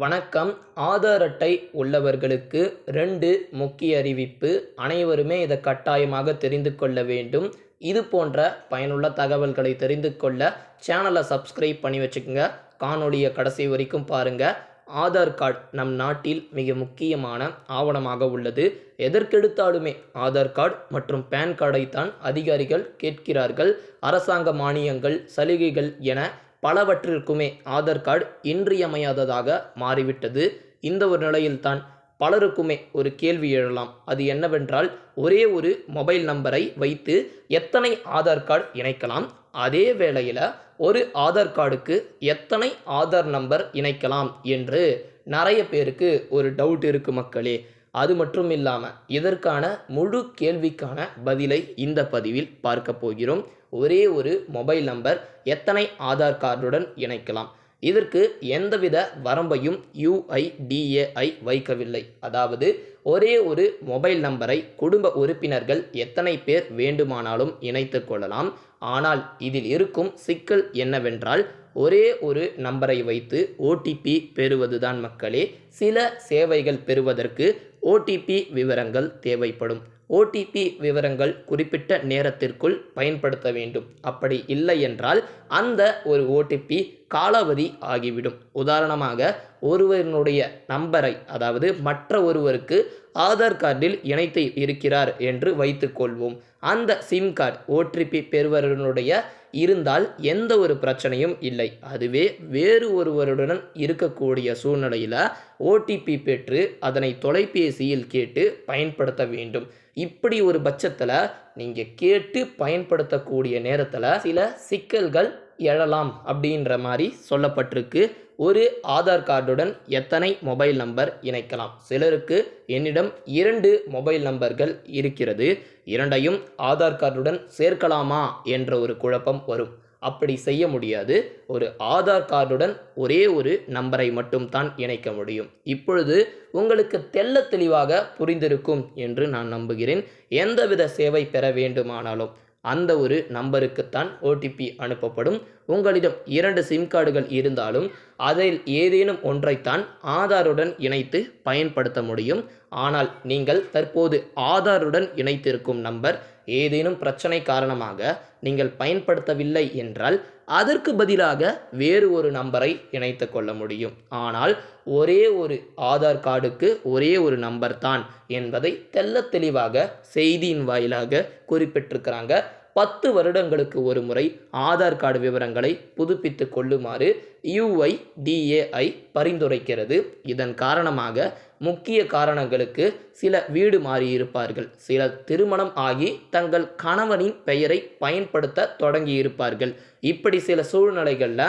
வணக்கம். ஆதார் அட்டை உள்ளவர்களுக்கு ரெண்டு முக்கிய அறிவிப்பு. அனைவருமே இதை கட்டாயமாக தெரிந்து கொள்ள வேண்டும். இது போன்ற பயனுள்ள தகவல்களை தெரிந்து கொள்ள சேனலை சப்ஸ்கிரைப் பண்ணி வச்சுக்கோங்க. காணொளியை கடைசி வரைக்கும் பாருங்கள் ஆதார் கார்டு நம் நாட்டில் மிக முக்கியமான ஆவணமாக உள்ளது. எதற்கெடுத்தாலுமே ஆதார் கார்டு மற்றும் பேன் கார்டைத்தான் அதிகாரிகள் கேட்கிறார்கள். அரசாங்க மானியங்கள் சலுகைகள் என பலவற்றிற்குமே ஆதார் கார்டு இன்றியமையாததாக மாறிவிட்டது. இந்த ஒரு நிலையில்தான் பலருக்குமே ஒரு கேள்வி எழலாம். அது என்னவென்றால் ஒரே ஒரு மொபைல் நம்பரை வைத்து எத்தனை ஆதார் கார்டு இணைக்கலாம்? அதே வேளையில் ஒரு ஆதார் கார்டுக்கு எத்தனை ஆதார் நம்பர் இணைக்கலாம்? என்று நிறைய பேருக்கு ஒரு டவுட் இருக்குது மக்களே. அது மட்டும் இல்லாமல் இதற்கான முழு கேள்விக்கான பதிலை இந்த பதிவில் பார்க்க போகிறோம். ஒரே ஒரு மொபைல் நம்பர் எத்தனை ஆதார் கார்டுடன் இணைக்கலாம்? இதற்கு எந்தவித வரம்பையும் யுஐடிஏஐ வைக்கவில்லை. அதாவது ஒரே ஒரு மொபைல் நம்பரை குடும்ப உறுப்பினர்கள் எத்தனை பேர் வேண்டுமானாலும் இணைத்து கொள்ளலாம். ஆனால் இதில் இருக்கும் சிக்கல் என்னவென்றால் ஒரே ஒரு நம்பரை வைத்து ஓடிபி பெறுவதுதான் மக்களே. சில சேவைகள் பெறுவதற்கு ஓடிபி விவரங்கள் தேவைப்படும். ஓடிபி விவரங்கள் குறிப்பிட்ட நேரத்திற்குள் பயன்படுத்த வேண்டும். அப்படி இல்லை என்றால் அந்த ஒரு ஓடிபி காலாவதி ஆகிவிடும். உதாரணமாக ஒருவரினுடைய நம்பரை அதாவது மற்ற ஒருவருக்கு ஆதார் கார்டில் இணைத்து இருக்கிறார் என்று வைத்துக்கொள்வோம். அந்த சிம் கார்டு ஓடிபி பெறுவதனுடைய இருந்தால் எந்த ஒரு பிரச்சனையும் இல்லை. அதுவே வேறு ஒருவருடன் இருக்கக்கூடிய சூழ்நிலையில் ஓடிபி பெற்று அதனை தொலைபேசியில் கேட்டு பயன்படுத்த வேண்டும். இப்படி ஒரு பட்சத்தில் நீங்கள் கேட்டு பயன்படுத்தக்கூடிய நேரத்தில் சில சிக்கல்கள் எழலாம் அப்படின்ற மாதிரி சொல்லப்பட்டிருக்கு. ஒரு ஆதார் கார்டுடன் எத்தனை மொபைல் நம்பர் இணைக்கலாம்? சிலருக்கு என்னிடம் இரண்டு மொபைல் நம்பர்கள் இருக்கிறது. இரண்டையும் ஆதார் கார்டுடன் சேர்க்கலாமா என்ற ஒரு குழப்பம் வரும். அப்படி செய்ய முடியாது. ஒரு ஆதார் கார்டுடன் ஒரே ஒரு நம்பரை மட்டும் தான் இணைக்க முடியும். இப்பொழுது உங்களுக்கு தெள்ள தெளிவாக புரிந்திருக்கும் என்று நான் நம்புகிறேன். எந்தவித சேவை பெற வேண்டுமானாலும். அந்த ஒரு நம்பருக்குத்தான் ஓடிபி அனுப்பப்படும். உங்களிடம் இரண்டு சிம் கார்டுகள் இருந்தாலும் அதில் ஏதேனும் ஒன்றைத்தான் ஆதாருடன் இணைத்து பயன்படுத்த முடியும். ஆனால் நீங்கள் தற்போது ஆதாருடன் இணைத்திருக்கும் நம்பர் ஏதேனும் பிரச்சனை காரணமாக நீங்கள் பயன்படுத்தவில்லை என்றால் அதற்கு பதிலாக வேறு ஒரு நம்பரை இணைத்து கொள்ள முடியும். ஆனால் ஒரே ஒரு ஆதார் கார்டுக்கு ஒரே ஒரு நம்பர் தான் என்பதை தெல்ல தெளிவாக செய்தியின் வாயிலாக குறிப்பிட்டிருக்கிறாங்க. பத்து வருடங்களுக்கு ஒரு முறை ஆதார் கார்டு விவரங்களை புதுப்பித்து கொள்ளுமாறு யுஐடிஏஐ பரிந்துரைக்கிறது. இதன் காரணமாக முக்கிய காரணங்களுக்கு சில வீடு மாறியிருப்பார்கள். சில திருமணம் ஆகி தங்கள் கணவனின் பெயரை பயன்படுத்த தொடங்கியிருப்பார்கள். இப்படி சில சூழ்நிலைகளில்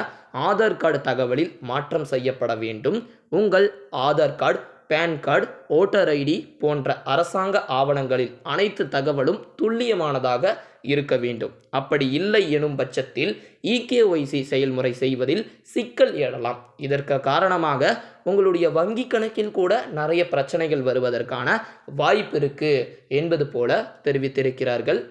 ஆதார் கார்டு தகவலில் மாற்றம் செய்யப்பட வேண்டும். உங்கள் Aadhaar card PAN card voter ID போன்ற அரசாங்க ஆவணங்களில் அனைத்து தகவலும் துல்லியமானதாக இருக்க வேண்டும். அப்படி இல்லை எனும் பட்சத்தில் இகேஒய்சி செயல்முறை செய்வதில் சிக்கல் எழலாம். இதற்கு காரணமாக உங்களுடைய வங்கி கணக்கில் கூட நிறைய பிரச்சனைகள் வருவதற்கான வாய்ப்பு இருக்குது என்பது போல தெரிவித்திருக்கிறார்கள்.